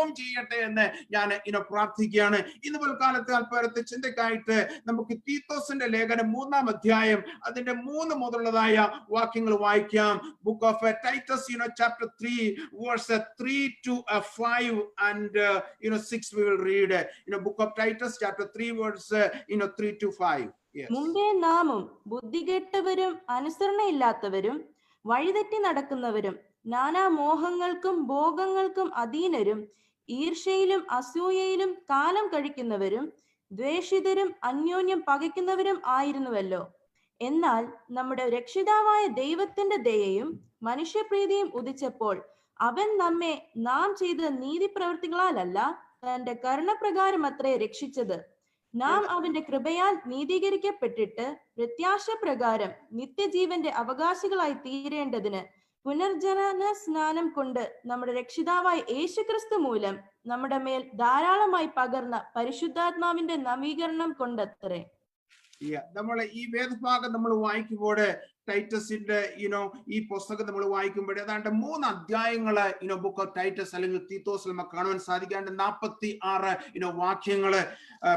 Transform ചെയ്യട്ടെ എന്ന് ഞാൻ ഇനോ പ്രാർത്ഥിക്കുകയാണ്. ഇന്ന് പുൽക്കാലത്ത് അല്പേരത്തെ ചിന്തക്കായിട്ട് നമുക്ക് തീത്തോസിന്റെ ലേഖനം മൂന്നാം അധ്യായം അതിന്റെ മൂന്ന് മുതലുള്ളതായ വാക്യങ്ങൾ വായിക്കാം. Book of Titus you know chapter three verse three two five and you know six we will read you know book of Titus chapter three verse you know three two five മുമ്പേ നാമം ബുദ്ധികെട്ടവരും അനുസരണയില്ലാത്തവരും വഴിതെറ്റി നടക്കുന്നവരും നാനാ മോഹങ്ങൾക്കും ഭോഗങ്ങൾക്കും അധീനരും ഈർഷ്യയിലും അസൂയയിലും കാലം കഴിക്കുന്നവരും ദ്വേഷിതരും അന്യോന്യം പകയ്ക്കുന്നവരും ആയിരുന്നുവല്ലോ. എന്നാൽ നമ്മുടെ രക്ഷിതാവായ ദൈവത്തിന്റെ ദയയും മനുഷ്യപ്രീതിയും ഉദിച്ചപ്പോൾ അവൻ നമ്മെ നാം ചെയ്ത നീതി നീതിപ്രവൃത്തികളാലല്ല തന്റെ കരുണപ്രകാരം അത്രേ രക്ഷിച്ചത്. നാം അവന്റെ കൃപയാൽ നീതീകരിക്കപ്പെട്ടിട്ട് പ്രത്യാശ പ്രകാരം നിത്യജീവന്റെ അവകാശികളായി തീരേണ്ടതിന് പുനർജനന സ്നാനം കൊണ്ട് നമ്മുടെ രക്ഷിതാവായ യേശുക്രിസ്തു മൂലം നമ്മുടെ മേൽ ധാരാളമായി പകർന്ന പരിശുദ്ധാത്മാവിന്റെ നവീകരണം കൊണ്ടത്രേ. നമ്മൾ ഈ വേദഭാഗം നമ്മൾ വായിക്കുമ്പോൾ ടൈറ്റസിന്റെ യുനോ ഈ പുസ്തകം നമ്മൾ വായിക്കുമ്പോൾ ഏതാണ്ട് മൂന്ന് അധ്യായങ്ങൾ യുനോ ബുക്ക് ഓഫ് ടൈറ്റസ് അല്ലെങ്കിൽ തീത്തോസിൽ നമുക്ക് കാണുവാൻ സാധിക്കാണ്ട് നാൽപ്പത്തി ആറ് യുനോ വാക്യങ്ങൾ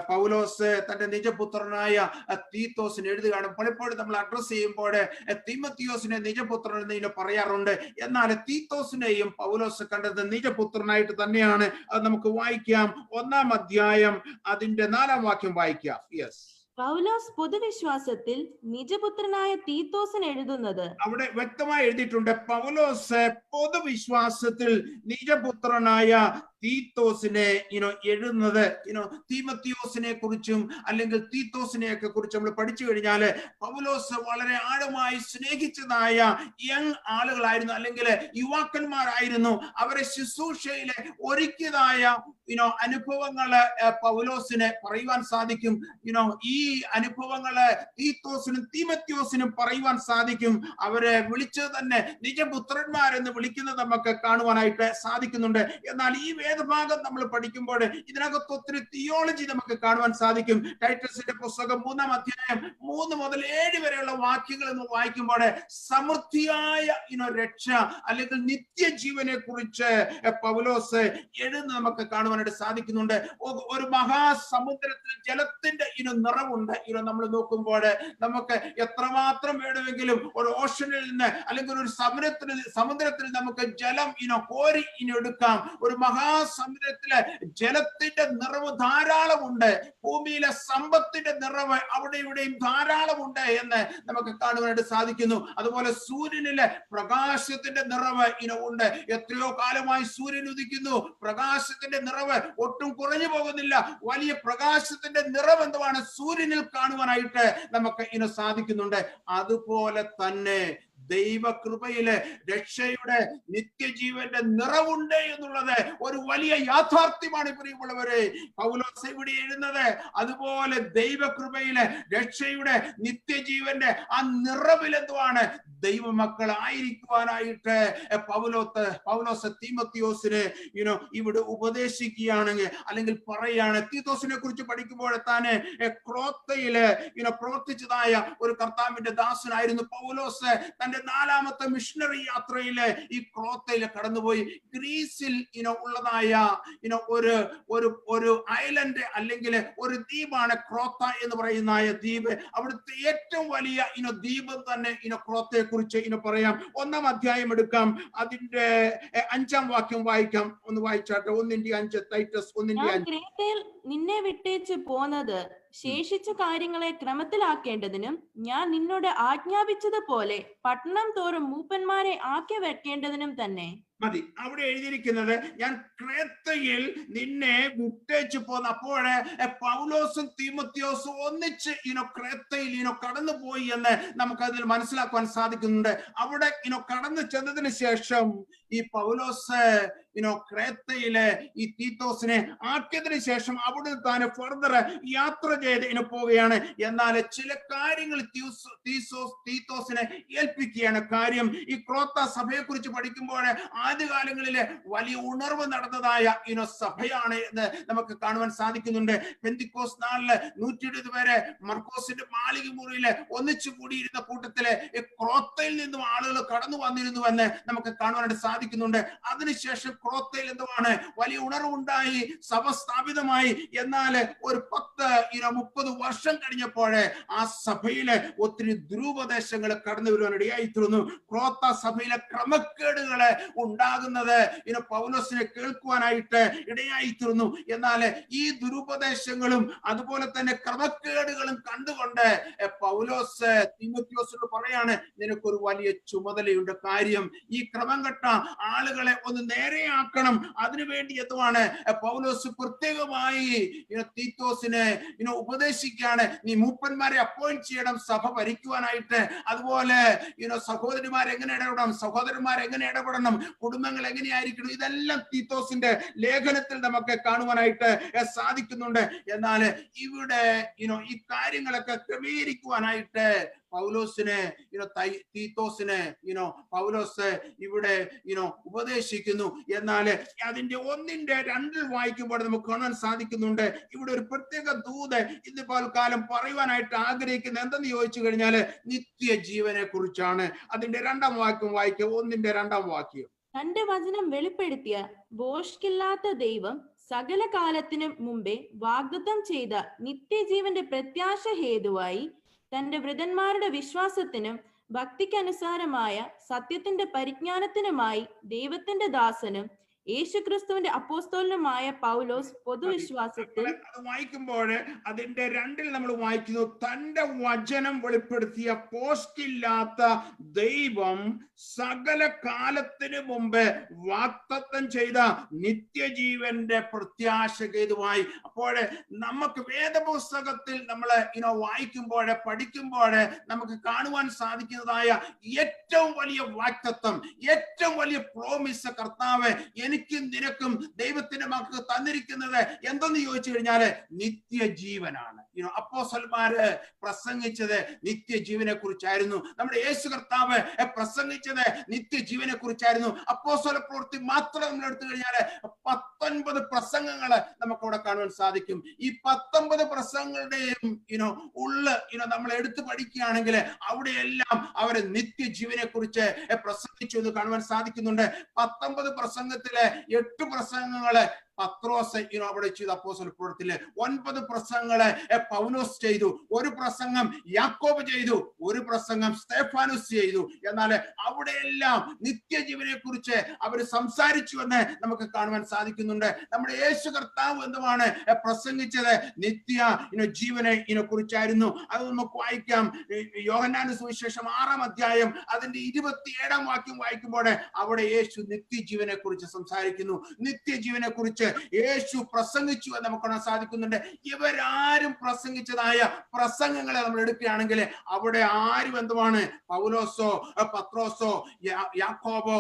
പൗലോസ് തന്റെ നിജപുത്രനായ തീത്തോസിന് എഴുതുകയാണ്. പലപ്പോഴും നമ്മൾ അഡ്രസ് ചെയ്യുമ്പോൾ തിമത്തിയോസിനെ നിജപുത്രൻ എന്ന് ഇതിനെ പറയാറുണ്ട്. എന്നാൽ തീത്തോസിനെയും പൗലോസ് കണ്ടത് നിജപുത്രനായിട്ട് തന്നെയാണ്. അത് നമുക്ക് വായിക്കാം. ഒന്നാം അധ്യായം അതിന്റെ നാലാം വാക്യം വായിക്കാം. യെസ് പൗലോസ് പൊതുവിശ്വാസത്തിൽ നിജപുത്രനായ തീത്തോസൻ എഴുതുന്നത് അവിടെ വ്യക്തമായി എഴുതിയിട്ടുണ്ട്. പൗലോസ് പൊതുവിശ്വാസത്തിൽ നിജപുത്രനായ തീത്തോസിനെ ഇനോ എഴുതുന്നത് ഇനോ തീമത്തിയോസിനെ കുറിച്ചും അല്ലെങ്കിൽ തീത്തോസിനെ ഒക്കെ കുറിച്ച് നമ്മൾ പഠിച്ചു കഴിഞ്ഞാൽ പൗലോസ് വളരെ ആഴമായി സ്നേഹിച്ചതായ യങ് ആളുകളായിരുന്നു. അല്ലെങ്കിൽ യുവാക്കന്മാരായിരുന്നു. അവരെ ശുശ്രൂഷയിലെ ഒരുക്കിയതായ യുനോ അനുഭവങ്ങൾ പൗലോസിന് പറയുവാൻ സാധിക്കും. യുനോ ഈ അനുഭവങ്ങൾ തീത്തോസിനും തീമത്യോസിനും പറയുവാൻ സാധിക്കും. അവരെ വിളിച്ചത് തന്നെ നിജപുത്രന്മാരെന്ന് വിളിക്കുന്നത് നമുക്ക് കാണുവാനായിട്ട് സാധിക്കുന്നുണ്ട്. എന്നാൽ ഈ വേദഭാഗം നമ്മൾ പഠിക്കുമ്പോൾ ഇതിനകത്ത് ഒത്തിരി തിയോളജി നമുക്ക് കാണുവാൻ സാധിക്കും. ടൈറ്റസിന്റെ പുസ്തകം മൂന്നാം അധ്യായം മൂന്ന് മുതൽ ഏഴ് വരെയുള്ള വാക്യങ്ങൾ എന്ന് വായിക്കുമ്പോൾ സമൃദ്ധിയായ ഇനോ രക്ഷ അല്ലെങ്കിൽ നിത്യജീവനെ കുറിച്ച് പൗലോസ് എഴുന്ന് നമുക്ക് കാണുവാനായിട്ട് സാധിക്കുന്നുണ്ട്. ഒരു മഹാസമുദ്രത്തിൽ ജലത്തിന്റെ ഇനോ നിറവുണ്ട്. ഇനോ നമ്മൾ നോക്കുമ്പോൾ നമുക്ക് എത്രമാത്രം വേണമെങ്കിലും ഒരു ഓഷനിൽ നിന്ന് അല്ലെങ്കിൽ ഒരു സമുദ്രത്തിൽ സമുദ്രത്തിൽ നമുക്ക് ജലം ഇനോ കോരി ഇനി എടുക്കാം. ഒരു മഹാസമുദ്രത്തിലെ ജലത്തിന്റെ നിറവ് ധാരാളമുണ്ട്. ഭൂമിയിലെ സമ്പത്തിന്റെ നിറവ് അവിടെ ഇവിടെയും ധാരാളമുണ്ട് എന്ന് നമുക്ക് കാണുവാനായിട്ട് സാധിക്കുന്നു. അതുപോലെ സൂര്യനിലെ പ്രകാശത്തിന്റെ നിറവ് ഇനവുണ്ട് എത്രയോ കാലമായി സൂര്യൻ ഉദിക്കുന്നു. പ്രകാശത്തിന്റെ നിറവ് ഒട്ടും കുറഞ്ഞു പോകുന്നില്ല. വലിയ പ്രകാശത്തിന്റെ നിറവ് എന്തുവാണ്? സൂര്യനിൽ കാണുവാനായിട്ട് നമുക്ക് ഇനി സാധിക്കുന്നുണ്ട്. അതുപോലെ തന്നെ ദൈവകൃപയിലെ രക്ഷയുടെ നിത്യജീവന്റെ നിറവുണ്ട് എന്നുള്ളത് ഒരു വലിയ യാഥാർത്ഥ്യമാണ് പ്രിയമുള്ളവരെ. പൗലോസ് ഇവിടെ എഴുന്നത് അതുപോലെ ദൈവകൃപയിലെ രക്ഷയുടെ നിത്യജീവന്റെ ആ നിറവിൽ എന്തുവാണ്? ദൈവമക്കൾ ആയിരിക്കുവാനായിട്ട്. പൗലോത്ത് പൗലോസ് തീമത്തിയോസിന് യുനോ ഇവിടെ ഉപദേശിക്കുകയാണെങ്കിൽ അല്ലെങ്കിൽ പറയാണ് തീത്തോസിനെ കുറിച്ച് പഠിക്കുമ്പോൾ ക്രോത്തയിൽ യുനോ പ്രവർത്തിച്ചതായ ഒരു കർത്താവിന്റെ ദാസനായിരുന്നു പൗലോസ്. തന്റെ നാലാമത്തെ മിഷണറി യാത്രയിൽ ഈ ക്രോത്തയിൽ കടന്നുപോയി. ഗ്രീസിൽ ഇനോ ഉള്ളതായ ഇനോ ഒരു ഒരു ഒരു ഐലൻഡ് അല്ലെങ്കിൽ ഒരു ദ്വീപാണ് ക്രോത്ത എന്ന് പറയുന്ന ദ്വീപ്. അവിടുത്തെ ഏറ്റവും വലിയ ഇനോ ദ്വീപ് തന്നെ ഇനോ ക്രോത്തയെ കുറിച്ച് ഇനോ പറയാം. ഒന്നാം അധ്യായം എടുക്കാം. അതിന്റെ അഞ്ചാം വാക്യം വായിക്കാം. ഒന്ന് വായിച്ചാട്ടെ. ഒന്നിന്റെ അഞ്ച് ടൈറ്റസ് ഒന്നിന്റെ അഞ്ച്. നിന്നെ വിട്ടേച്ച് പോന്നത് ശേഷിച്ച കാര്യങ്ങളെ ക്രമത്തിലാക്കേണ്ടതിനും ഞാൻ നിന്നോട് ആജ്ഞാപിച്ചതുപോലെ പട്ടണം തോറും മൂപ്പന്മാരെ ആക്കി വെക്കേണ്ടതിനും തന്നെ. മതി. അവിടെ എഴുതിയിരിക്കുന്നത് ഞാൻ ക്രേത്തയിൽ നിന്നെ വിട്ടേച്ചു പോന്ന അപ്പോഴ് പൗലോസും തീമത്യോസും ഒന്നിച്ച് ഇനോ ക്രേത്തയിൽ ഇനോ കടന്നുപോയി എന്ന് നമുക്ക് അതിൽ മനസ്സിലാക്കുവാൻ സാധിക്കുന്നുണ്ട്. അവിടെ ഇനോ കടന്നു ചെന്നതിന് ശേഷം ഈ പൗലോസ് ഇനോ ക്രേത്തയിലെ ഈ തീത്തോസിനെ ആക്കിയതിനു ശേഷം അവിടെ താൻ ഫർദർ യാത്ര ചെയ്ത് ഇനി പോവുകയാണ്. എന്നാൽ ചില കാര്യങ്ങൾ തീത്തോസിനെ ഏൽപ്പിക്കുകയാണ്. കാര്യം ഈ ക്രോത്ത സഭയെ കുറിച്ച് പഠിക്കുമ്പോൾ ആദ്യകാലങ്ങളിലെ വലിയ ഉണർവ് നടന്നതായ ഇനോ സഭയാണ് എന്ന് നമുക്ക് കാണുവാൻ സാധിക്കുന്നുണ്ട്. പെന്തിക്കോസ് നാളിൽ നൂറ്റി എഴുപത് പേരെ മർക്കോസിന്റെ മാളിക മുറിയിൽ ഒന്നിച്ചു കൂടിയിരുന്ന കൂട്ടത്തിൽ ക്രോത്തയിൽ നിന്നും ആളുകൾ കടന്നു വന്നിരുന്നുവെന്ന് നമുക്ക് കാണുവാനായിട്ട് സാധിക്കുന്നുണ്ട്. അതിനുശേഷം ക്രോത്തയിൽ എന്തുമാണ് വലിയ ഉണർവുണ്ടായി സഭ സ്ഥാപിതമായി എന്നാൽ ഒരു പത്ത് ഇര മുപ്പത് വർഷം കഴിഞ്ഞപ്പോഴേ ആ സഭയിലെ ഒത്തിരി ദ്രൂപദേശങ്ങൾ കടന്നു വരുവാൻ ഇടയായിത്തീർന്നു. ക്രോത്ത സഭയിലെ ക്രമക്കേടുകൾ ഉണ്ടാകുന്നത് ഇനി പൗലോസിനെ കേൾക്കുവാനായിട്ട് ഇടയായിത്തീർന്നു. എന്നാൽ ഈ ദുരുപദേശങ്ങളും അതുപോലെ തന്നെ ക്രമക്കേടുകളും കണ്ടുകൊണ്ട് പൗലോസ് തിമത്യോസിനോട് പറയാണ് നിനക്കൊരു വലിയ ചുമതലയുണ്ട്. കാര്യം ഈ ക്രമം കെട്ട. ആളുകളെ ഒന്ന് നേരെയാക്കണം. അതിനുവേണ്ടി എന്തുവാണ് പൗലോസ് പ്രത്യേകമായി തീത്തോസിനെ ഉപദേശിക്കാണ്. നീ മൂപ്പന്മാരെ അപ്പോയിന്റ് ചെയ്യണം സഭ ഭരിക്കുവാനായിട്ട്. അതുപോലെ ഇനോ സഹോദരിമാർ എങ്ങനെ ഇടപെടണം സഹോദരന്മാർ എങ്ങനെ ഇടപെടണം കുടുംബങ്ങൾ എങ്ങനെയായിരിക്കണം ഇതെല്ലാം തീത്തോസിന്റെ ലേഖനത്തിൽ നമുക്ക് കാണുവാനായിട്ട് സാധിക്കുന്നുണ്ട്. എന്നാൽ ഇവിടെ ഇനോ ഈ കാര്യങ്ങളൊക്കെ ക്രമീകരിക്കുവാനായിട്ട് പൗലോസിനെ ഇനോ തീത്തോസിനെ ഇനോ പൗലോസ് ഇവിടെ ഇനോ ഉപദേശിക്കുന്നു. എന്നാൽ അതിന്റെ ഒന്നിന്റെ രണ്ടിൽ വായിക്കുമ്പോൾ നമുക്ക് കാണാൻ സാധിക്കുന്നുണ്ട്. ഇവിടെ ഒരു പ്രത്യേക ദൂത് ഇന്ന് പൽക്കാലം പറയുവാനായിട്ട് ആഗ്രഹിക്കുന്ന. എന്തെന്ന് ചോദിച്ചു കഴിഞ്ഞാൽ നിത്യജീവനെ കുറിച്ചാണ് അതിന്റെ രണ്ടാം വാക്യം വായിക്കുക. ഒന്നിന്റെ രണ്ടാം വാക്യം. തന്റെ വചനം വെളിപ്പെടുത്തിയ ബോഷ്കില്ലാത്ത ദൈവം സകല കാലത്തിനും മുമ്പേ വാഗ്ദത്തം ചെയ്ത നിത്യജീവന്റെ പ്രത്യാശ ഹേതുവായി തന്റെ വൃതന്മാരുടെ വിശ്വാസത്തിനും ഭക്തിക്കനുസാരമായ സത്യത്തിന്റെ പരിജ്ഞാനത്തിനുമായി ദൈവത്തിന്റെ ദാസനും യേശുക്രിസ്തുവിന്റെ അപ്പോസ്തോലനുമായ പൗലോസ് പൊതുവിശ്വാസത്തിൽ അത് വായിക്കുമ്പോൾ അതിന്റെ രണ്ടിൽ നമ്മൾ വായിക്കുന്നു തന്റെ വചനം വെളിപ്പെടുത്തിയ പോസ്റ്റില്ലാത്ത ദൈവം സകല കാലത്തിന് മുമ്പ് വാക്തത്വം ചെയ്ത നിത്യജീവന്റെ പ്രത്യാശ ഹേതുവായി അപ്പോൾ നമുക്ക് വേദപുസ്തകത്തിൽ നമ്മൾ ഇനോ വായിക്കുമ്പോൾ പഠിക്കുമ്പോൾ നമുക്ക് കാണുവാൻ സാധിക്കുന്നതായ ഏറ്റവും വലിയ വാക്തത്വം ഏറ്റവും വലിയ പ്രോമിസ് കർത്താവ് എനിക്കും നിനക്കും ദൈവത്തിന്റെ മക്കൾക്ക് തന്നിരിക്കുന്നത് എന്തെന്ന് ചോദിച്ചു കഴിഞ്ഞാൽ നിത്യജീവനാണ്. അപ്പോസൽമാര് പ്രസംഗിച്ചത് നിത്യജീവനെ കുറിച്ചായിരുന്നു നമ്മുടെ യേശു കർത്താവ് പ്രസംഗിച്ചത് നിത്യജീവനെ കുറിച്ചായിരുന്നു അപ്പോസ്വല പ്രവൃത്തി മാത്രം നമ്മൾ എടുത്തു കഴിഞ്ഞാൽ പത്തൊൻപത് പ്രസംഗങ്ങൾ നമുക്കവിടെ കാണുവാൻ സാധിക്കും. ഈ പത്തൊമ്പത് പ്രസംഗങ്ങളുടെയും ഇനോ ഉള്ള് ഇനോ നമ്മൾ എടുത്തു പഠിക്കുകയാണെങ്കിൽ അവിടെയെല്ലാം അവർ നിത്യജീവനെ കുറിച്ച് പ്രസംഗിച്ചു എന്ന് കാണുവാൻ സാധിക്കുന്നുണ്ട്. പത്തൊമ്പത് പ്രസംഗത്തിലെ എട്ട് പ്രസംഗങ്ങൾ പത്രോസ് ഇനോ അവിടെ ചെയ്തു അപ്പോസ്തല പ്രവൃത്തിയിൽ ഒൻപത് പ്രസംഗങ്ങളെ പൗലോസ് ചെയ്തു. ഒരു പ്രസംഗം യാക്കോബ് ചെയ്തു. ഒരു പ്രസംഗം സ്തേഫാനുസ് ചെയ്തു. എന്നാൽ അവിടെയെല്ലാം നിത്യജീവനെ കുറിച്ച് അവർ സംസാരിച്ചു എന്ന് നമുക്ക് കാണുവാൻ സാധിക്കുന്നുണ്ട്. നമ്മുടെ യേശു കർത്താവ് എന്തുമാണ് പ്രസംഗിച്ചത്? നിത്യ ജീവനെ ഇനെ കുറിച്ചായിരുന്നു. അത് നമുക്ക് വായിക്കാം. യോഹനാന സുവിശേഷം ആറാം അധ്യായം അതിന്റെ ഇരുപത്തിയേഴാം വാക്യം വായിക്കുമ്പോൾ അവിടെ യേശു നിത്യജീവനെ കുറിച്ച് സംസാരിക്കുന്നു. നിത്യജീവനെ കുറിച്ച് യേശു പ്രസംഗിച്ചു എന്ന് നമുക്ക് കാണാൻ സാധിക്കുന്നുണ്ട്. ഇവരാരും പ്രസംഗിച്ചതായ പ്രസംഗങ്ങളെ നമ്മൾ എടുക്കുകയാണെങ്കിൽ അവിടെ ആരും എന്തുമാണ് പൗലോസോ പത്രോസോ യാക്കോബോ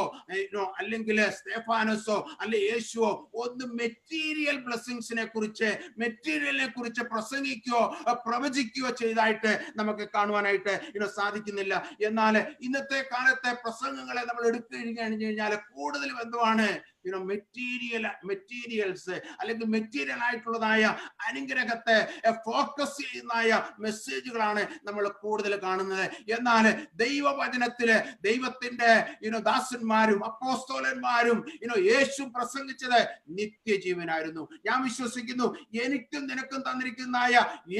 അല്ലെങ്കിൽ സ്തേഫാനസോ അല്ലെ യേശുവോ ഒന്ന് മെറ്റീരിയൽ ബ്ലെസ്സിങ്സിനെ കുറിച്ച് മെറ്റീരിയലിനെ കുറിച്ച് പ്രസംഗിക്കുകയോ പ്രവചിക്കുകയോ ചെയ്തായിട്ട് നമുക്ക് കാണുവാനായിട്ട് ഇനോ സാധിക്കുന്നില്ല. എന്നാൽ ഇന്നത്തെ കാലത്തെ പ്രസംഗങ്ങളെ നമ്മൾ എടുത്തു കഴിഞ്ഞു കഴിഞ്ഞാൽ കൂടുതലും എന്തുവാണ്? യുനോ മെറ്റീരിയൽ മെറ്റീരിയൽസ് അല്ലെങ്കിൽ മെറ്റീരിയൽ ആയിട്ടുള്ളതായ അനുഗ്രഹത്തെ ഫോക്കസ് ചെയ്യുന്നതായ മെസ്സേജുകളാണ് നമ്മൾ കൂടുതൽ കാണുന്നത്. എന്നാൽ ദൈവവചനത്തിൽ ദൈവത്തിന്റെ യുനോ ദാസന്മാരും അപ്പോസ്തോലന്മാരും യുനോ യേശു പ്രസംഗിച്ചത് നിത്യജീവനായിരുന്നു. ഞാൻ വിശ്വസിക്കുന്നു എനിക്കും നിനക്കും തന്നിരിക്കുന്നതായ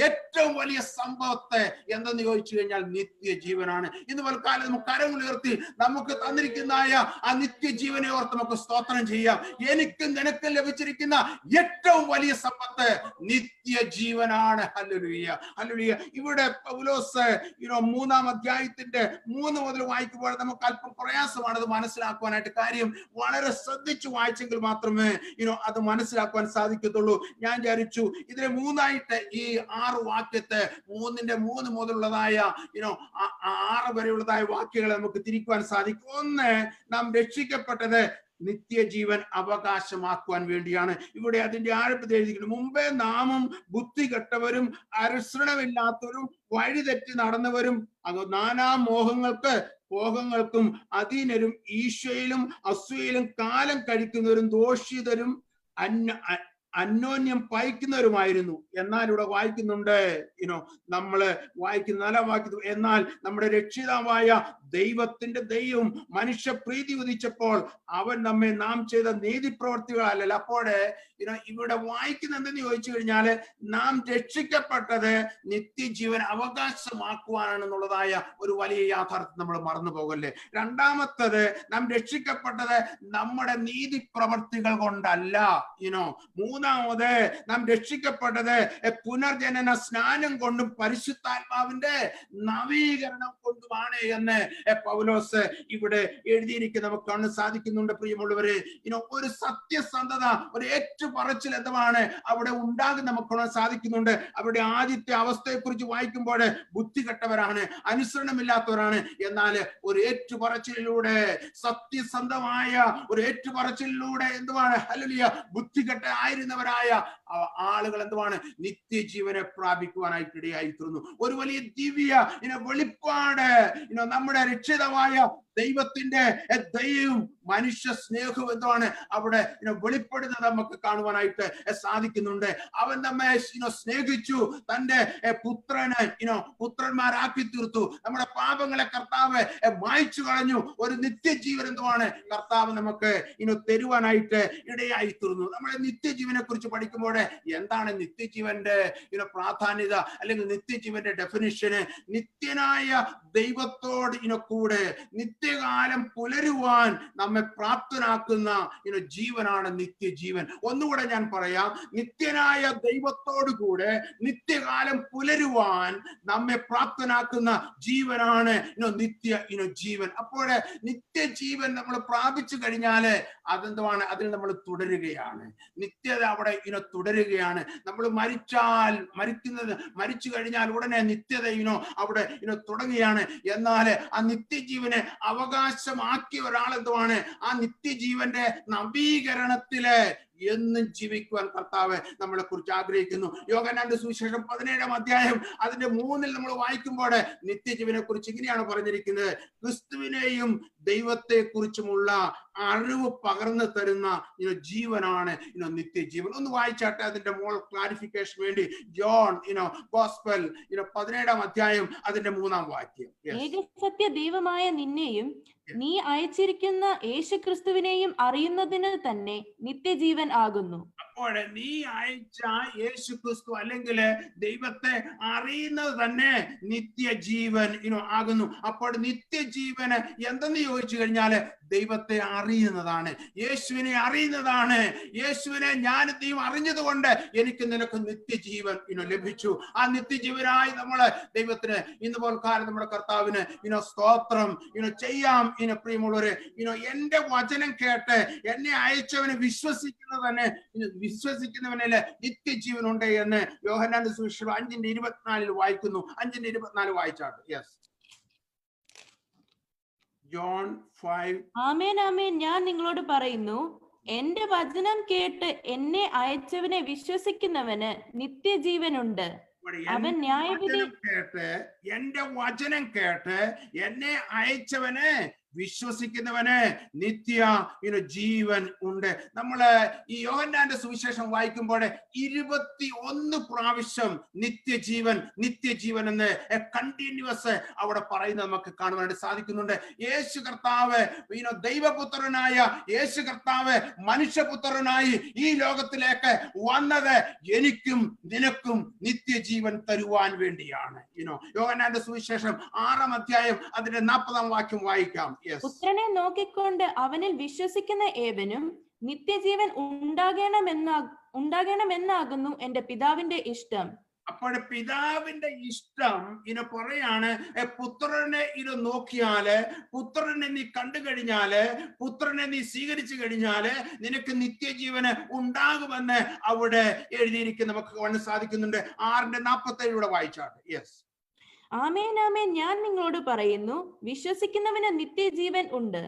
ഏറ്റവും വലിയ സംഭവത്തെ എന്തെന്ന് ചോദിച്ചു കഴിഞ്ഞാൽ നിത്യജീവനാണ്. ഇന്ന് പൽക്കാലം നമുക്ക് കരങ്ങൾ ഉയർത്തി നമുക്ക് തന്നിരിക്കുന്നതായ ആ നിത്യജീവനെ ഓർത്ത് നമുക്ക് സ്തോത്രം ചെയ്യാം. എനിക്കും നിനക്കും ലഭിച്ചിരിക്കുന്ന ഏറ്റവും വലിയ സമ്പത്ത് നിത്യജീവനാണ്. ഹല്ലുലിയ. ഹല്ലുലിയ. ഇവിടെ പൗലോസ് യുനോ മൂന്നാം അധ്യായത്തിന്റെ മൂന്ന് മുതൽ വായിക്കുമ്പോൾ നമുക്ക് അല്പം പ്രയാസമാണ് അത് മനസ്സിലാക്കുവാനായിട്ട്. കാര്യം വളരെ ശ്രദ്ധിച്ചു വായിച്ചെങ്കിൽ മാത്രമേ യുനോ അത് മനസ്സിലാക്കുവാൻ സാധിക്കത്തുള്ളൂ. ഞാൻ വിചാരിച്ചു ഇതിനെ മൂന്നായിട്ട് ഈ ആറ് വാക്യത്തെ മൂന്നിന്റെ മൂന്ന് മുതലുള്ളതായ യുനോ ആറ് വരെയുള്ളതായ വാക്യങ്ങളെ നമുക്ക് തിരിക്കുവാൻ സാധിക്കും. ഒന്ന് നാം രക്ഷിക്കപ്പെട്ടത് നിത്യജീവൻ അവകാശമാക്കുവാൻ വേണ്ടിയാണ്. ഇവിടെ അതിന്റെ ആഴപ്പത്തിൽ എഴുതിയിരിക്കുന്നത് മുമ്പേ നാമും ബുദ്ധി കെട്ടവരും അനുസരണമില്ലാത്തവരും വഴിതെറ്റി നടന്നവരും അത് നാനാ മോഹങ്ങൾക്ക് മോഹങ്ങൾക്കും അധീനരും ഈശ്വയിലും അസൂയയിലും കാലം കഴിക്കുന്നവരും ദോഷിതരും അന്യ അന്യോന്യം പായിക്കുന്നവരുമായിരുന്നു. എന്നാൽ ഇവിടെ വായിക്കുന്നുണ്ട് ഇനോ നമ്മൾ വായിക്കുന്ന നല്ല വായിക്കുന്നു. എന്നാൽ നമ്മുടെ രക്ഷിതാവായ ദൈവത്തിന്റെ ദൈവം മനുഷ്യപ്രീതി ഉദിച്ചപ്പോൾ അവൻ നമ്മെ നാം ചെയ്ത നീതിപ്രവർത്തികളല്ലല്ല. അപ്പോഴേ ഇവിടെ വായിക്കുന്ന എന്തെന്ന് ചോദിച്ചു കഴിഞ്ഞാൽ നാം രക്ഷിക്കപ്പെട്ടത് നിത്യജീവൻ അവകാശമാക്കുവാനാണെന്നുള്ളതായ ഒരു വലിയ യാഥാർത്ഥ്യം നമ്മൾ മറന്നു പോകല്ലേ? രണ്ടാമത്തത് നാം രക്ഷിക്കപ്പെട്ടത് നമ്മുടെ നീതി പ്രവർത്തികൾ കൊണ്ടല്ല ഇനോ മൂന്നാമത് നാം രക്ഷിക്കപ്പെട്ടത് പുനർജനന സ്നാനം കൊണ്ടും പരിശുദ്ധാത്മാവിന്റെ നവീകരണം കൊണ്ടുമാണ് എന്ന് പൗലോസ് ഇവിടെ എഴുതിയിരിക്കുന്ന നമുക്ക് കാണാൻ സാധിക്കുന്നുണ്ട് പ്രിയമുള്ളവര്. ഇനി ഒരു സത്യസന്ധത ഒരു ഏറ്റുപറച്ചിൽ എന്താണ് അവിടെ ഉണ്ടാകുന്ന നമുക്ക് കാണാൻ സാധിക്കുന്നുണ്ട്. അവരുടെ ആദ്യത്തെ അവസ്ഥയെക്കുറിച്ച് വായിക്കുമ്പോൾ ബുദ്ധി കെട്ടവരാണ് അനുസരണമില്ലാത്തവരാണ്. എന്നാൽ ഒരു ഏറ്റുപറച്ചിലൂടെ സത്യസന്ധമായ ഒരു ഏറ്റുപറച്ചിലൂടെ എന്തുവാണ്? ഹല്ലേലൂയ ബുദ്ധികെട്ട ആയിരുന്നവരായ ആളുകൾ എന്തുവാണ്? നിത്യജീവനെ പ്രാപിക്കുവാനായിട്ട് ഇടയായി തീർന്നു ഒരു വലിയ ദിവ്യ ഇന വെളിപ്പാട് ഇനോ നമ്മുടെ രക്ഷിതമായ ദൈവത്തിന്റെ ദൈവം മനുഷ്യ സ്നേഹവും എന്താണ് അവിടെ വെളിപ്പെടുന്നത് നമുക്ക് കാണുവാനായിട്ട് സാധിക്കുന്നുണ്ട്. അവൻ നമ്മെ സ്നേഹിച്ചു. തന്റെ പുത്രനെ ഇനോ പുത്രന്മാരാക്കി തീർത്തു. നമ്മുടെ പാപങ്ങളെ കർത്താവ് മായ്ച്ചു കളഞ്ഞു. ഒരു നിത്യജീവൻ എന്തുവാണ്? കർത്താവ് നമുക്ക് ഇനോ തരുവാനായിട്ട് ഇടയായി തീർന്നു. നമ്മളെ നിത്യജീവനെ കുറിച്ച് പഠിക്കുമ്പോൾ എന്താണ് നിത്യജീവന്റെ ഇനോ പ്രാധാന്യത? അല്ലെങ്കിൽ നിത്യജീവന്റെ ഡെഫിനിഷന് നിത്യനായ ദൈവത്തോട് ഇനോ കൂടെ നിത്യകാലം പുലരുവാൻ നമ്മെ പ്രാപ്തനാക്കുന്ന ഇനോ ജീവനാണ് നിത്യജീവൻ. ഒന്നുകൂടെ ഞാൻ പറയാം നിത്യനായ ദൈവത്തോടുകൂടെ നിത്യകാലം പുലരുവാൻ നമ്മെ പ്രാപ്തനാക്കുന്ന ജീവനാണ് ഇനോ നിത്യ ഇനോ ജീവൻ. അപ്പോൾ നിത്യജീവൻ നമ്മൾ പ്രാപിച്ചു കഴിഞ്ഞാൽ അതെന്തുവാണ്? അതിൽ നമ്മൾ തുടരുകയാണ്. നിത്യത അവിടെ ഇനോ തുടരുകയാണ്. നമ്മൾ മരിച്ചാൽ മരിക്കുന്നത് മരിച്ചു കഴിഞ്ഞാൽ ഉടനെ നിത്യത ഇനോ അവിടെ ഇനോ തുടങ്ങുകയാണ്. എന്നാൽ ആ നിത്യജീവനെ അവകാശമാക്കിയ ഒരാൾ എന്തുവാണ്? ആ നിത്യജീവന്റെ നവീകരണത്തിൽ എന്നും ജീവിക്കുവാൻ കർത്താവ് നമ്മളെ കുറിച്ച് ആഗ്രഹിക്കുന്നു. യോഗനാന്റെ സുവിശേഷം പതിനേഴാം അധ്യായം അതിന്റെ മൂന്നിൽ നമ്മൾ വായിക്കുമ്പോൾ നിത്യജീവനെ കുറിച്ച് ഇങ്ങനെയാണ് പറഞ്ഞിരിക്കുന്നത്. ക്രിസ്തുവിനെയും ദൈവത്തെ കുറിച്ചുമുള്ള അറിവ് പകർന്നു തരുന്ന ഇനോ ജീവനാണ് ഇനോ നിത്യജീവൻ. ഒന്ന് വായിച്ചാട്ടെ അതിന്റെ മോൾ ക്ലാരിഫിക്കേഷൻ വേണ്ടി. ജോൺ ഇനോ ഗോസ്പൽ ഇനോ പതിനേഴാം അധ്യായം അതിന്റെ മൂന്നാം വാക്യം. ഏക സത്യ ദൈവമായ നിന്നെയും നീ അയച്ചിരിക്കുന്ന യേശുക്രിസ്തുവിനെയും അറിയുന്നതിന് തന്നെ നിത്യജീവൻ ആകുന്നു. അപ്പോൾ നീ അയച്ച യേശു ക്രിസ്തു അല്ലെങ്കിൽ ദൈവത്തെ അറിയുന്നത് തന്നെ നിത്യജീവൻ ഇനോ ആകുന്നു. അപ്പോൾ നിത്യജീവന് എന്തെന്ന് ചോദിച്ചു കഴിഞ്ഞാൽ ദൈവത്തെ അറിയുന്നതാണ്. യേശുവിനെ അറിയുന്നതാണ്. യേശുവിനെ ഞാൻ നീ അറിഞ്ഞതുകൊണ്ട് എനിക്ക് നിനക്ക് നിത്യജീവൻ ഇനോ ലഭിച്ചു. ആ നിത്യജീവനായി നമ്മൾ ദൈവത്തിന് ഇന്ന് പോൽക്കാലം നമ്മുടെ കർത്താവിന് ഇനോ സ്തോത്രം ഇനോ ചെയ്യാം. ഇനോ പ്രിയമുള്ളവര് ഇനോ എന്റെ വചനം കേട്ട് എന്നെ അയച്ചവനെ വിശ്വസിക്കുന്നത് തന്നെ ഇനി നിത്യജീവനുണ്ട് നിത്യജീവൻ ഉണ്ട് എന്ന് യോഹനാന്ത സുവിശേഷം അഞ്ചിന്റെ ഇരുപത്തിനാലിൽ വായിക്കുന്നു. അഞ്ചിന്റെ ഇരുപത്തിനാല് വായിച്ചാട്ട് യെസ് ജോൺ ഫൈവ് ആമേൻ ആമേൻ. ഞാൻ നിങ്ങളോട് പറയുന്നു എന്റെ വചനം കേട്ട് എന്നെ അയച്ചവനെ വിശ്വസിക്കുന്നവന് നിത്യജീവനുണ്ട്. അവൻ ന്യായവിധി കേട്ട് എന്റെ വചനം കേട്ട് എന്നെ അയച്ചവനെ വിശ്വസിക്കുന്നവന് നിത്യ ഇനു ജീവൻ ഉണ്ട്. നമ്മൾ ഈ യോഹന്നാന്റെ സുവിശേഷം വായിക്കുമ്പോൾ ഇരുപത്തി ഒന്ന് പ്രാവശ്യം നിത്യജീവൻ നിത്യജീവൻ എന്ന് കണ്ടിന്യൂസ് അവിടെ പറയുന്നത് നമുക്ക് കാണുവാനായിട്ട് സാധിക്കുന്നുണ്ട്. യേശു കർത്താവ് ഇനോ ദൈവപുത്രനായ യേശു കർത്താവ് മനുഷ്യപുത്രനായി ഈ ലോകത്തിലേക്ക് വന്നത് എനിക്കും നിനക്കും നിത്യജീവൻ തരുവാൻ വേണ്ടിയാണ്. ഇനോ യോഹന്നാന്റെ സുവിശേഷം ആറാം അധ്യായം അതിന്റെ നാൽപ്പതാം വാക്യം വായിക്കാം. പുത്രനെ നോക്കിക്കൊണ്ട് അവനിൽ വിശ്വസിക്കുന്ന ഏവനും നിത്യജീവൻ ഉണ്ടാകണമെന്നാ ഉണ്ടാകണമെന്നാകുന്നു എന്റെ പിതാവിന്റെ ഇഷ്ടം. അപ്പോൾ പിതാവിന്റെ ഇഷ്ടം ഇന പറയാണ് പുത്രനെ ഇത് നോക്കിയാൽ പുത്രനെ നീ കണ്ടു കഴിഞ്ഞാൽ പുത്രനെ നീ സ്വീകരിച്ചു കഴിഞ്ഞാൽ നിനക്ക് നിത്യജീവന് ഉണ്ടാകുമെന്ന് അവിടെ എഴുതിയിരിക്കുന്ന നമുക്ക് കാണാൻ സാധിക്കുന്നുണ്ട്. ആറിന്റെ നാപ്പത്തേഴിലൂടെ വായിച്ചാട്ട് യെസ് ആമേൻ ആമേൻ. ഞാൻ നിങ്ങളോട് പറയുന്നു വിശ്വസിക്കുന്നവന് നിത്യജീവൻ ഉണ്ട്.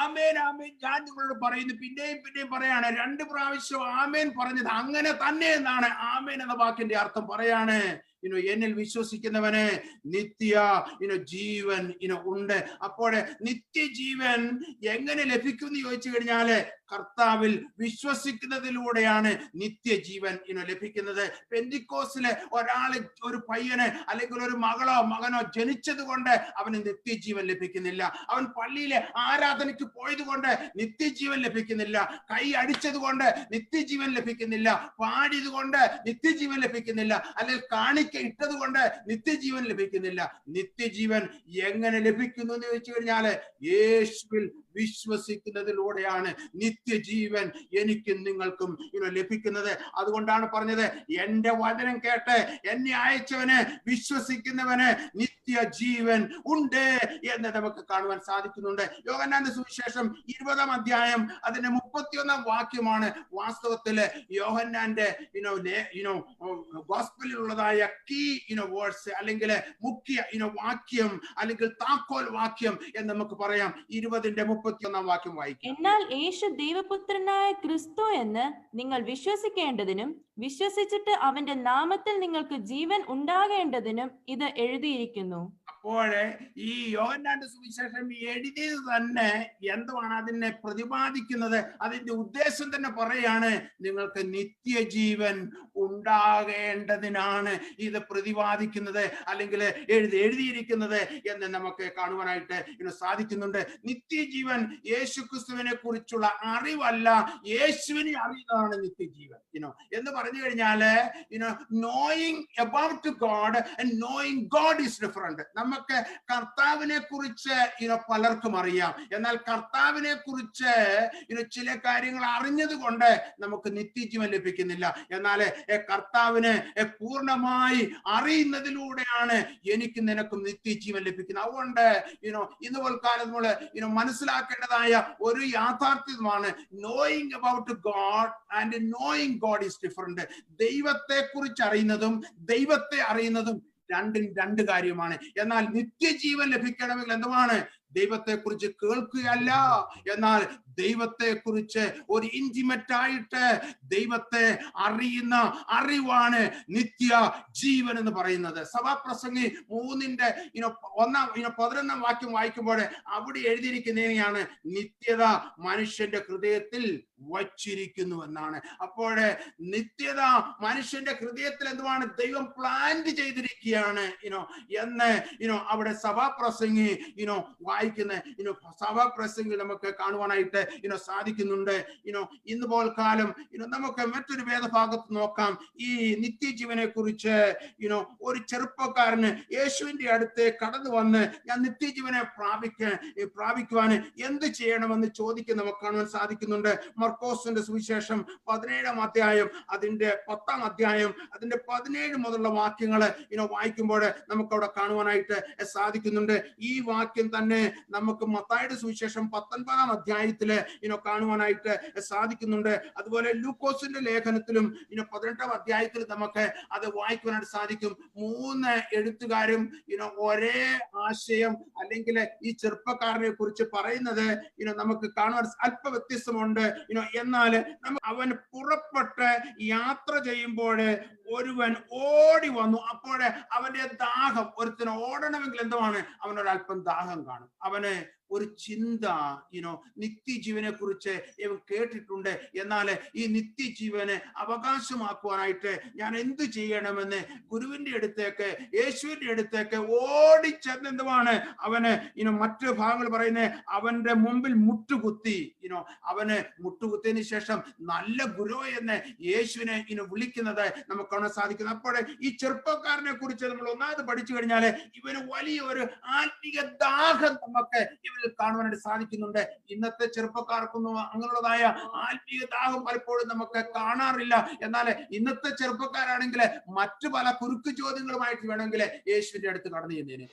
ആമേൻ ആമേൻ. ഞാൻ നിങ്ങളോട് പറയുന്നു പിന്നെയും പിന്നെയും പറയാണ് രണ്ട് പ്രാവശ്യം ആമേൻ പറഞ്ഞത് അങ്ങനെ തന്നെ എന്നാണ് ആമേൻ എന്ന വാക്കിന്റെ അർത്ഥം പറയാണ്. ഇനോ എന്നിൽ വിശ്വസിക്കുന്നവന് നിത്യ ഇനോ ജീവൻ ഇനോ ഉണ്ട്. അപ്പോൾ നിത്യജീവൻ എങ്ങനെ ലഭിക്കും എന്ന് ചോദിച്ചു കഴിഞ്ഞാൽ കർത്താവിൽ വിശ്വസിക്കുന്നതിലൂടെയാണ് നിത്യജീവൻ ഇനോ ലഭിക്കുന്നത്. പെന്തിക്കോസിലെ ഒരാൾ ഒരു പയ്യന് അല്ലെങ്കിൽ ഒരു മകളോ മകനോ ജനിച്ചത് കൊണ്ട് അവന് നിത്യജീവൻ ലഭിക്കുന്നില്ല. അവൻ പള്ളിയിലെ ആരാധനയ്ക്ക് പോയത് കൊണ്ട് നിത്യജീവൻ ലഭിക്കുന്നില്ല. കൈ അടിച്ചത് കൊണ്ട് നിത്യജീവൻ ലഭിക്കുന്നില്ല. പാടിയത് കൊണ്ട് നിത്യജീവൻ ലഭിക്കുന്നില്ല. അല്ലെങ്കിൽ കാണിക്ക ഇട്ടത് കൊണ്ട് നിത്യജീവൻ ലഭിക്കുന്നില്ല. നിത്യജീവൻ എങ്ങനെ ലഭിക്കുന്നു എന്ന് ചോദിച്ചു കഴിഞ്ഞാൽ യേശുവിൽ വിശ്വസിക്കുന്നതിലൂടെയാണ് നിത്യജീവൻ എനിക്കും നിങ്ങൾക്കും ലഭിക്കുന്നത്. അതുകൊണ്ടാണ് പറഞ്ഞത് എന്റെ വചനം കേട്ട് എന്നെ അയച്ചവന് വിശ്വസിക്കുന്നവന് നിത്യജീവൻ ഉണ്ട് എന്ന് നമുക്ക് കാണുവാൻ സാധിക്കുന്നുണ്ട്. യോഹന്നാന്റെ സുവിശേഷം ഇരുപതാം അധ്യായം അതിന്റെ മുപ്പത്തിയൊന്നാം വാക്യമാണ് വാസ്തവത്തിൽ യോഹന്നാന്റെ ഇനോ യുനോ ഗോസ്പലിലുള്ളതായ കീ ഇനോ വേർഡ്സ് അല്ലെങ്കിൽ മുഖ്യ ഇനോ വാക്യം അല്ലെങ്കിൽ താക്കോൽ വാക്യം എന്ന് നമുക്ക് പറയാം. ഇരുപതിന്റെ മുപ്പത്തിയൊന്നാം വാക്യം വായിക്കും. എന്നാൽ യേശു ദൈവപുത്രനായ ക്രിസ്തു എന്ന് നിങ്ങൾ വിശ്വസിക്കേണ്ടതിനും വിശ്വസിച്ചിട്ട് അവന്റെ നാമത്തിൽ നിങ്ങൾക്ക് ജീവൻ ഉണ്ടാകേണ്ടതിനും ഇത് എഴുതിയിരിക്കുന്നു. അപ്പോഴേ ഈ യോഹന്നാന്റെ സുവിശേഷം എഴുതിയത് തന്നെ എന്തുവാണ് അതിനെ പ്രതിപാദിക്കുന്നത്? അതിന്റെ ഉദ്ദേശം തന്നെ പറയാണ് നിങ്ങൾക്ക് നിത്യജീവൻ ഉണ്ടാകേണ്ടതിനാണ് ഇത് പ്രതിപാദിക്കുന്നത് അല്ലെങ്കിൽ എഴുതി എഴുതിയിരിക്കുന്നത് എന്ന് നമുക്ക് കാണുവാനായിട്ട് ഇന്ന് സാധിക്കുന്നുണ്ട്. നിത്യജീവൻ യേശു ക്രിസ്തുവിനെ കുറിച്ചുള്ള അറിവല്ല. യേശുവിനെ അറിയുന്നതാണ് നിത്യജീവൻ. എന്ന് പറഞ്ഞു കഴിഞ്ഞാൽ ഇനോ knowing about God knowing God is different നമുക്ക് കർത്താവിനെ കുറിച്ച് ഇനോ പലർക്കും അറിയാം. എന്നാൽ കർത്താവിനെ കുറിച്ച് ഇനോ ചില കാര്യങ്ങൾ അറിഞ്ഞത് കൊണ്ട് നമുക്ക് നിത്യജീവൻ ലഭിക്കുന്നില്ല. എന്നാൽ കർത്താവിനെ പൂർണമായി അറിയുന്നതിലൂടെയാണ് എനിക്ക് നിനക്കും നിത്യജീവൻ ലഭിക്കുന്നത്. അതുകൊണ്ട് ഇനോ ഇന്ന് പോൽക്കാലം നമ്മൾ ഇനോ മനസ്സിലാക്കേണ്ടതായ ഒരു യാഥാർത്ഥ്യമാണ് knowing about God and knowing God is different ദൈവത്തെ കുറിച്ച് അറിയുന്നതും ദൈവത്തെ അറിയുന്നതും രണ്ടും രണ്ട് കാര്യമാണ്. എന്നാൽ നിത്യജീവൻ ലഭിക്കണമെങ്കിൽ എന്തുമാണ് ദൈവത്തെ കുറിച്ച് കേൾക്കുകയല്ല. എന്നാൽ ദൈവത്തെ കുറിച്ച് ഒരു ഇന്റിമറ്റ് ആയിട്ട് ദൈവത്തെ അറിയുന്ന അറിവാണ് നിത്യ ജീവൻ എന്ന് പറയുന്നത്. സഭാപ്രസംഗി മൂന്നിന്റെ ഇനോ ഒന്നാം ഇനോ പതിനൊന്നാം വാക്യം വായിക്കുമ്പോൾ അവിടെ എഴുതിയിരിക്കുന്നതിനെയാണ് നിത്യത മനുഷ്യന്റെ ഹൃദയത്തിൽ വച്ചിരിക്കുന്നു എന്നാണ്. അപ്പോൾ നിത്യത മനുഷ്യന്റെ ഹൃദയത്തിൽ എന്തുവാണ്? ദൈവം പ്ലാന്റ് ചെയ്തിരിക്കുകയാണ് ഇനോ എന്ന് ഇനോ അവിടെ സഭാപ്രസംഗി ഇനോ വായിക്കുന്ന ഇനോ സഭാപ്രസംഗി നമുക്ക് കാണുവാനായിട്ട് ഇനോ സാധിക്കുന്നുണ്ട്. ഇനോ ഇന്ന് പോൽ കാലം ഇനോ നമുക്ക് മറ്റൊരു വേദഭാഗത്ത് നോക്കാം. ഈ നിത്യജീവനെ കുറിച്ച് ഇനോ ഒരു ചെറുപ്പക്കാരന് യേശുവിന്റെ അടുത്ത് കടന്നു വന്ന് ഞാൻ നിത്യജീവനെ പ്രാപിക്കാൻ പ്രാപിക്കുവാൻ എന്ത് ചെയ്യണമെന്ന് ചോദിക്കാൻ നമുക്ക് കാണുവാൻ സാധിക്കുന്നുണ്ട്. മർക്കോസിന്റെ സുവിശേഷം പതിനേഴാം അധ്യായം അതിന്റെ പത്താം അധ്യായം അതിന്റെ പതിനേഴ് മുതലുള്ള വാക്യങ്ങൾ ഇനോ വായിക്കുമ്പോൾ നമുക്ക് അവിടെ കാണുവാനായിട്ട് സാധിക്കുന്നുണ്ട്. ഈ വാക്യം തന്നെ നമുക്ക് മത്തായുടെ സുവിശേഷം പത്തൊൻപതാം അധ്യായത്തിൽ ഇനോ കാണുവാനായിട്ട് സാധിക്കുന്നുണ്ട്. അതുപോലെ ലൂക്കോസിന്റെ ലേഖനത്തിലും ഇനോ പതിനെട്ടാം അധ്യായത്തിൽ നമുക്ക് അത് വായിക്കുവാനായിട്ട് സാധിക്കും. മൂന്ന് എഴുത്തുകാരും ഇനോ ഒരേ ആശയം അല്ലെങ്കിൽ ഈ ചെറുപ്പക്കാരനെ കുറിച്ച് പറയുന്നത് ഇനോ നമുക്ക് കാണുവാൻ അല്പ വ്യത്യസ്തമുണ്ട്. ഇനോ എന്നാൽ അവൻ പുറപ്പെട്ട് യാത്ര ചെയ്യുമ്പോൾ ഒരുവൻ ഓടി വന്നു. അപ്പോഴേ അവന്റെ ദാഹം ഒരുത്തിന് ഓടണമെങ്കിൽ എന്തുമാണ് അവനൊരല്പം ദാഹം കാണും. അവന് ഒരു ചിന്ത ഇനോ നിത്യജീവനെ കുറിച്ച് ഇവൻ കേട്ടിട്ടുണ്ട്. എന്നാൽ ഈ നിത്യജീവനെ അവകാശമാക്കുവാനായിട്ട് ഞാൻ എന്ത് ചെയ്യണമെന്ന് ഗുരുവിന്റെ അടുത്തേക്ക് യേശുവിന്റെ അടുത്തേക്ക് ഓടിച്ചെന്ന് എന്തുമാണ് അവന് ഇനോ മറ്റു ഭാഗങ്ങൾ പറയുന്നത്? അവന്റെ മുമ്പിൽ മുട്ടുകുത്തി ഇനോ അവന് മുട്ടുകുത്തിയതിന് ശേഷം നല്ല ഗുരു എന്ന് യേശുവിനെ ഇനോ വിളിക്കുന്നത് നമുക്ക് കാണാൻ സാധിക്കുന്നത്. അപ്പോൾ ഈ ചെറുപ്പക്കാരനെ കുറിച്ച് നമ്മൾ ഒന്നാമത് പഠിച്ചു കഴിഞ്ഞാൽ ഇവന് വലിയ ഒരു ആത്മീയ ദാഹം നമുക്ക് ഇവരിൽ കാണുവാനായിട്ട് സാധിക്കുന്നുണ്ട്. ഇന്നത്തെ ചെറുപ്പക്കാർക്കൊന്നും അങ്ങനെയുള്ളതായ ആത്മീയ ദാഹം പലപ്പോഴും നമുക്ക് കാണാറില്ല. എന്നാൽ ഇന്നത്തെ ചെറുപ്പക്കാരാണെങ്കിൽ മറ്റു പല കുരുക്ക് ചോദ്യങ്ങളുമായിട്ട് വേണമെങ്കിൽ യേശുവിന്റെ അടുത്ത് കടന്നു ചെന്നേനെ.